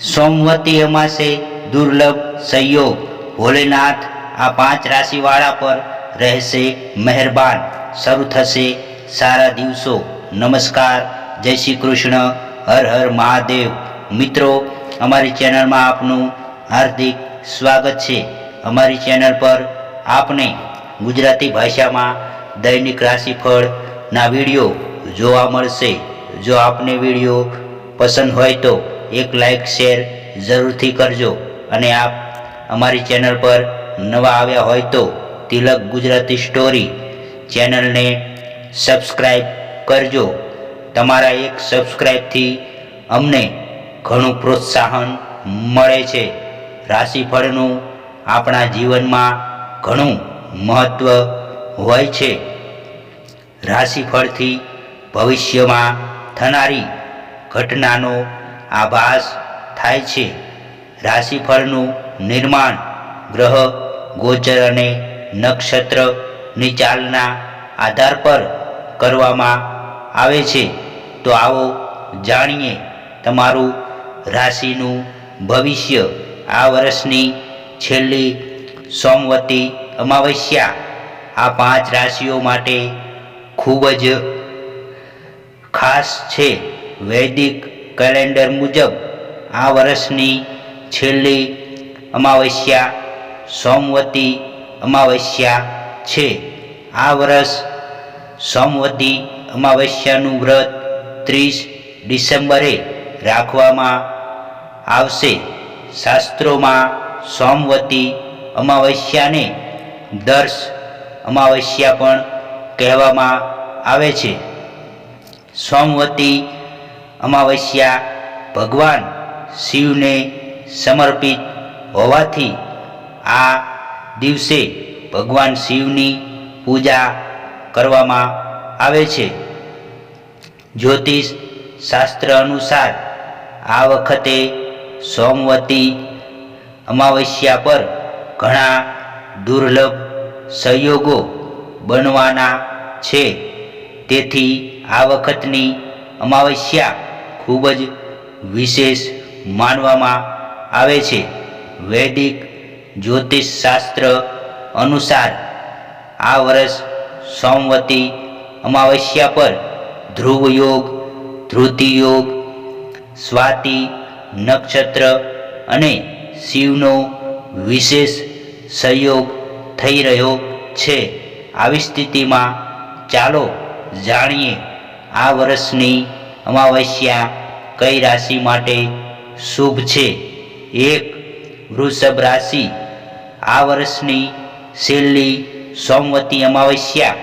સોમવતી અમાસે દુર્લભ સંયોગ. ભોલેનાથ આ પાંચ રાશિવાળા પર રહેશે મહેરબાન. શરૂ થશે સારા દિવસો. નમસ્કાર. જય શ્રી કૃષ્ણ. હર હર મહાદેવ. મિત્રો, અમારી ચેનલમાં આપનું હાર્દિક સ્વાગત છે. અમારી ચેનલ પર આપને ગુજરાતી ભાષામાં દૈનિક રાશિફળના વીડિયો જોવા મળશે. જો આપને વીડિયો પસંદ હોય તો એક લાઇક શેર જરૂરથી કરજો. અને આપ અમારી ચેનલ પર નવા આવ્યા હોય તો તિલક ગુજરાતી સ્ટોરી ચેનલને સબસ્ક્રાઈબ કરજો. તમારા એક સબસ્ક્રાઈબથી અમને ઘણું પ્રોત્સાહન મળે છે. રાશિફળનું આપણા જીવનમાં ઘણું મહત્ત્વ હોય છે. રાશિફળથી ભવિષ્યમાં થનારી ઘટનાનો આભાસ થાય છે. રાશિફળનું નિર્માણ ગ્રહ, ગોચર અને નક્ષત્રની ચાલના આધાર પર કરવામાં આવે છે. તો આવો જાણીએ તમારું રાશિનું ભવિષ્ય. આ વર્ષની છેલ્લી સોમવતી અમાવસ્યા. આ પાંચ રાશિઓ માટે ખૂબ જ ખાસ છે. વૈદિક કેલેન્ડર મુજબ આ વર્ષની છેલ્લી અમાવસ્યા સોમવતી અમાવસ્યા છે. આ વર્ષ સોમવતી અમાવસ્યાનું વ્રત ત્રીસ ડિસેમ્બરે રાખવામાં આવશે. શાસ્ત્રોમાં સોમવતી અમાવસ્યાને દર્શ અમાવસ્યા પણ કહેવામાં આવે છે. સોમવતી અમાવસ્યા ભગવાન શિવને સમર્પિત હોવાથી આ દિવસે ભગવાન શિવની પૂજા કરવામાં આવે છે. જ્યોતિષ શાસ્ત્ર અનુસાર આ વખતે સોમવતી અમાવસ્યા પર ઘણા દુર્લભ સંયોગો બનવાના છે. તેથી આ વખતની અમાવસ્યા ખૂબ જ વિશેષ માનવામાં આવે છે. વૈદિક જ્યોતિષશાસ્ત્ર અનુસાર આ વર્ષ સોમવતી અમાવસ્યા પર ધ્રુવ યોગ, ધ્રુતિ યોગ, સ્વાતિ, નક્ષત્ર અને શિવનો વિશેષ સહયોગ થઈ રહ્યો છે. આવી સ્થિતિમાં ચાલો જાણીએ આ વર્ષની અમાવસ્યા કઈ રાશિ માટે શુભ છે? એક, વૃષભ રાશિ. આ વર્ષની છેલ્લી સોમવતી અમાવસ્યા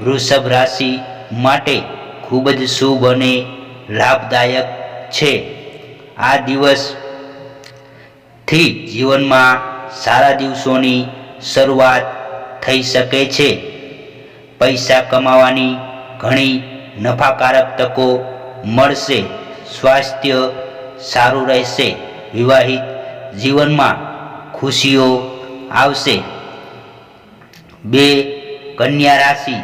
વૃષભ રાશિ માટે ખૂબ જ શુભ અને લાભદાયક છે. આ દિવસથી જીવનમાં સારા દિવસોની શરૂઆત થઈ શકે છે. પૈસા કમાવાની ઘણી નફાકારક તકો મળશે. સ્વાસ્થ્ય સારું રહેશે. વિવાહિત જીવનમાં ખુશીઓ આવશે. બે, કન્યા રાશિ.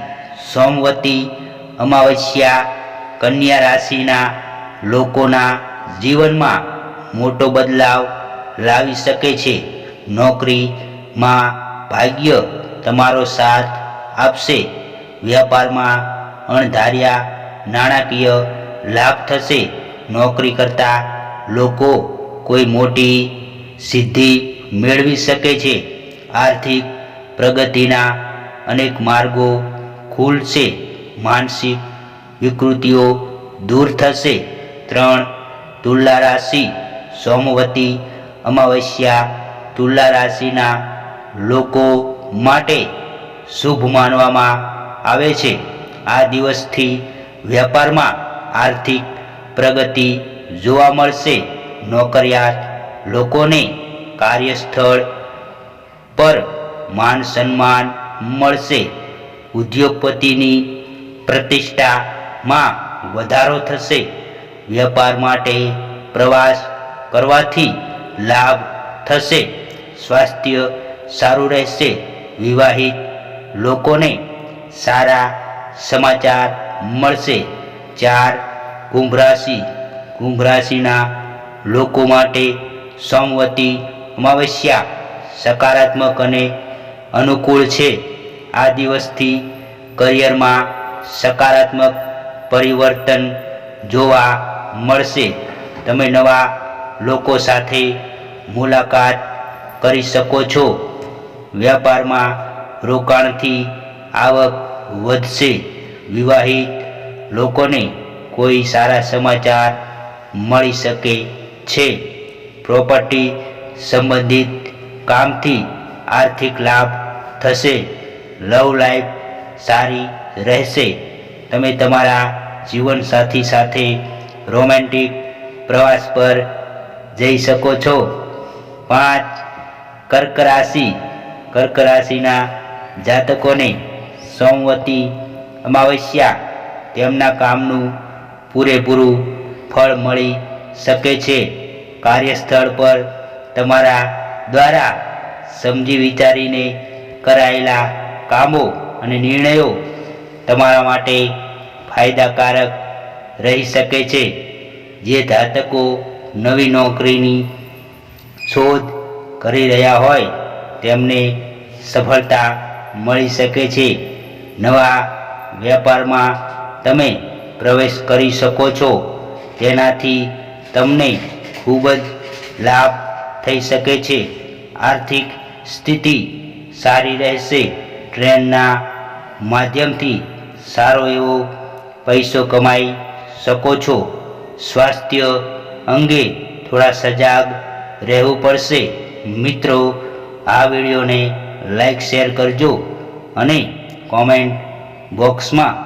સોમવતી અમાવસ્યા કન્યા રાશિના લોકોના જીવનમાં મોટો બદલાવ લાવી શકે છે. નોકરીમાં ભાગ્ય તમારો સાથ આપશે. વ્યાપારમાં અણધાર્યા નાણાકીય લાભ થશે. નોકરી કરતા લોકો કોઈ મોટી સિદ્ધિ મેળવી શકે છે. આર્થિક પ્રગતિના અનેક માર્ગો ખુલશે. માનસિક વિકૃતિઓ દૂર થશે. ત્રણ, તુલા રાશિ. સોમવતી અમાવસ્યા તુલા રાશિના લોકો માટે શુભ માનવામાં આવે છે. આ દિવસથી વેપારમાં આર્થિક પ્રગતિ જોવા મળશે. નોકરિયાત લોકોને કાર્યસ્થળ પર માન સન્માન મળશે. ઉદ્યોગપતિની પ્રતિષ્ઠામાં વધારો થશે. વેપાર માટે પ્રવાસ કરવાથી લાભ થશે. સ્વાસ્થ્ય સારું રહેશે. વિવાહિત લોકોને સારા સમાચાર મળશે. ચાર કુંભ રાશિ કુંભ રાશિના લોકો માટે સોમવતી અમાવસ્યા સકારાત્મક અને અનુકૂળ છે. આ દિવસથી કરિયરમાં સકારાત્મક પરિવર્તન જોવા મળશે. તમે નવા લોકો સાથે મુલાકાત કરી શકો છો. વ્યાપારમાં રોકાણથી આવક વધશે. વિવાહિત લોકોને કોઈ સારા સમાચાર મળી શકે છે. પ્રોપર્ટી સંબંધિત કામથી આર્થિક લાભ થશે. લવ લાઈફ સારી રહેશે. તમે તમારા જીવનસાથી સાથે રોમેન્ટિક પ્રવાસ પર જઈ શકો છો. પાંચ કર્ક રાશિ કર્ક રાશિના જાતકોને સોમવતી, અમાવસ્યા તેમના કામનું પૂરેપૂરું ફળ મળી શકે છે. કાર્યસ્થળ પર તમારા દ્વારા સમજી વિચારીને કરાયેલા કામો અને નિર્ણયો તમારા માટે ફાયદાકારક રહી શકે છે. જે ધાતકો નવી નોકરીની શોધ કરી રહ્યા હોય, તેમને સફળતા મળી શકે છે. નવા વેપારમાં તમે પ્રવેશ કરી શકો છો. તેનાથી તમને ખૂબ જ લાભ થઈ શકે છે. આર્થિક સ્થિતિ સારી રહેશે. ટ્રેનના માધ્યમથી સારો એવો પૈસો કમાઈ શકો છો. સ્વાસ્થ્ય અંગે થોડા સજાગ રહેવું પડશે. મિત્રો, આ વિડીયોને લાઈક, શેર કરજો અને કોમેન્ટ બોક્સમાં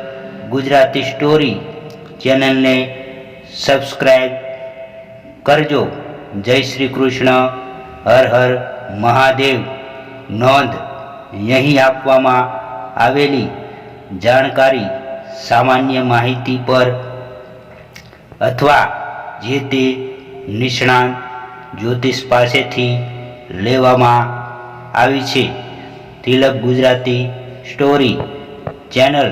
ગુજરાતી સ્ટોરી ચેનલને સબસ્ક્રાઈબ કરજો. જય શ્રી કૃષ્ણ. હર હર મહાદેવ. નોંધ અહીં આપવામાં આવેલી જાણકારી, સામાન્ય માહિતી પર અથવા જે તે નિષ્ણાંત જ્યોતિષ પાસેથી લેવામાં આવી છે. તિલક ગુજરાતી સ્ટોરી ચેનલ